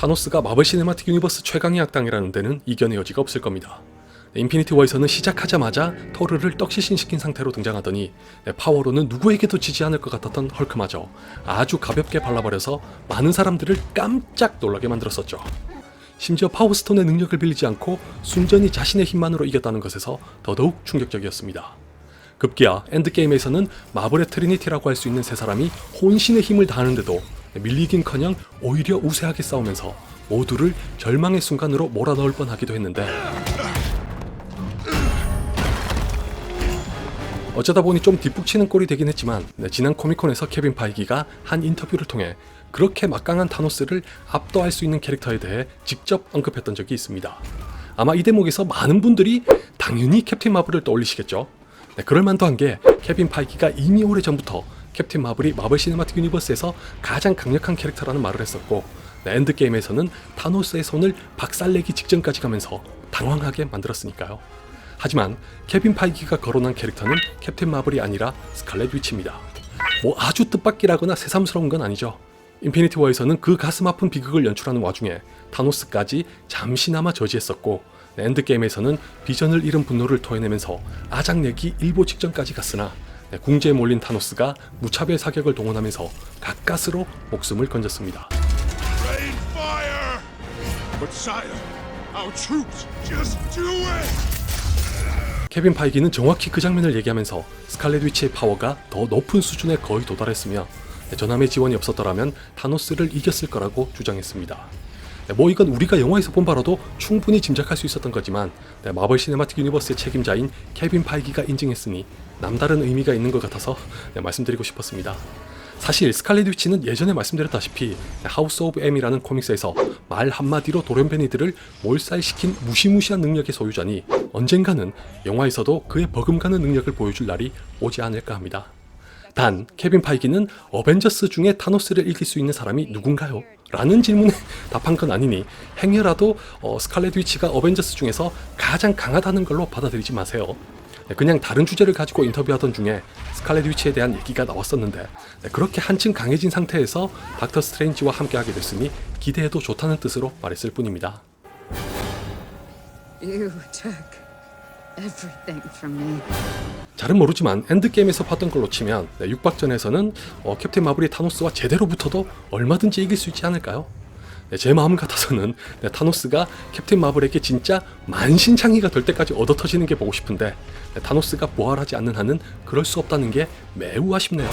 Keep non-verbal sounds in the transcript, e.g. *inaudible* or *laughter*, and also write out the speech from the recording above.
타노스가 마블 시네마틱 유니버스 최강의 악당이라는 데는 이견의 여지가 없을 겁니다. 네, 인피니티 워에서는 시작하자마자 토르를 떡시신시킨 상태로 등장하더니 네, 파워로는 누구에게도 지지 않을 것 같았던 헐크마저 아주 가볍게 발라버려서 많은 사람들을 깜짝 놀라게 만들었었죠. 심지어 파워스톤의 능력을 빌리지 않고 순전히 자신의 힘만으로 이겼다는 것에서 더더욱 충격적이었습니다. 급기야 엔드게임에서는 마블의 트리니티라고 할 수 있는 세 사람이 혼신의 힘을 다하는데도 밀리긴커녕 오히려 우세하게 싸우면서 모두를 절망의 순간으로 몰아넣을 뻔하기도 했는데 어쩌다 보니 좀 뒷북치는 꼴이 되긴 했지만 네, 지난 코미콘에서 케빈 파이기가 한 인터뷰를 통해 그렇게 막강한 타노스를 압도할 수 있는 캐릭터에 대해 직접 언급했던 적이 있습니다. 아마 이 대목에서 많은 분들이 당연히 캡틴 마블을 떠올리시겠죠. 네, 그럴만도 한 게 케빈 파이기가 이미 오래 전부터 캡틴 마블이 마블 시네마틱 유니버스에서 가장 강력한 캐릭터라는 말을 했었고 네, 엔드게임에서는 타노스의 손을 박살내기 직전까지 가면서 당황하게 만들었으니까요. 하지만 케빈 파이기가 거론한 캐릭터는 캡틴 마블이 아니라 스칼렛 위치입니다. 뭐 아주 뜻밖이라거나 새삼스러운 건 아니죠. 인피니티 워에서는 그 가슴 아픈 비극을 연출하는 와중에 타노스까지 잠시나마 저지했었고 엔드게임에서는 비전을 잃은 분노를 토해내면서 아작내기 일보 직전까지 갔으나 네, 궁지에 몰린 타노스가 무차별 사격을 동원하면서 가까스로 목숨을 건졌습니다. 케빈 파이기는 정확히 그 장면을 얘기하면서 스칼렛 위치의 파워가 더 높은 수준에 거의 도달했으며 전함의 지원이 없었더라면 타노스를 이겼을 거라고 주장했습니다. 네, 뭐 이건 우리가 영화에서 본 바로도 충분히 짐작할 수 있었던 거지만 네, 마블 시네마틱 유니버스의 책임자인 케빈 파이기가 인증했으니 남다른 의미가 있는 것 같아서 네, 말씀드리고 싶었습니다. 사실 스칼렛 위치는 예전에 말씀드렸다시피 하우스 오브 M이라는 코믹스에서 말 한마디로 돌연변이들을 몰살시킨 무시무시한 능력의 소유자니 언젠가는 영화에서도 그의 버금가는 능력을 보여줄 날이 오지 않을까 합니다. 단 케빈 파이기는 어벤져스 중에 타노스를 이길 수 있는 사람이 누군가요? 라는 질문에 *laughs* 답한 건 아니니 행여라도 어, 스칼렛 위치가 어벤져스 중에서 가장 강하다는 걸로 받아들이지 마세요. 네, 그냥 다른 주제를 가지고 인터뷰하던 중에 스칼렛 위치에 대한 얘기가 나왔었는데 네, 그렇게 한층 강해진 상태에서 닥터 스트레인지와 함께하게 됐으니 기대해도 좋다는 뜻으로 말했을 뿐입니다. You everything from me. 잘은 모르지만 엔드게임에서 봤던 걸로 치면 네, 육박전에서는 어, 캡틴 마블이 타노스와 제대로 붙어도 얼마든지 이길 수 있지 않을까요? 네, 제 마음 같아서는 네, 타노스가 캡틴 마블에게 진짜 만신창이가 될 때까지 얻어 터지는 게 보고 싶은데 네, 타노스가 부활하지 않는 한은 그럴 수 없다는 게 매우 아쉽네요.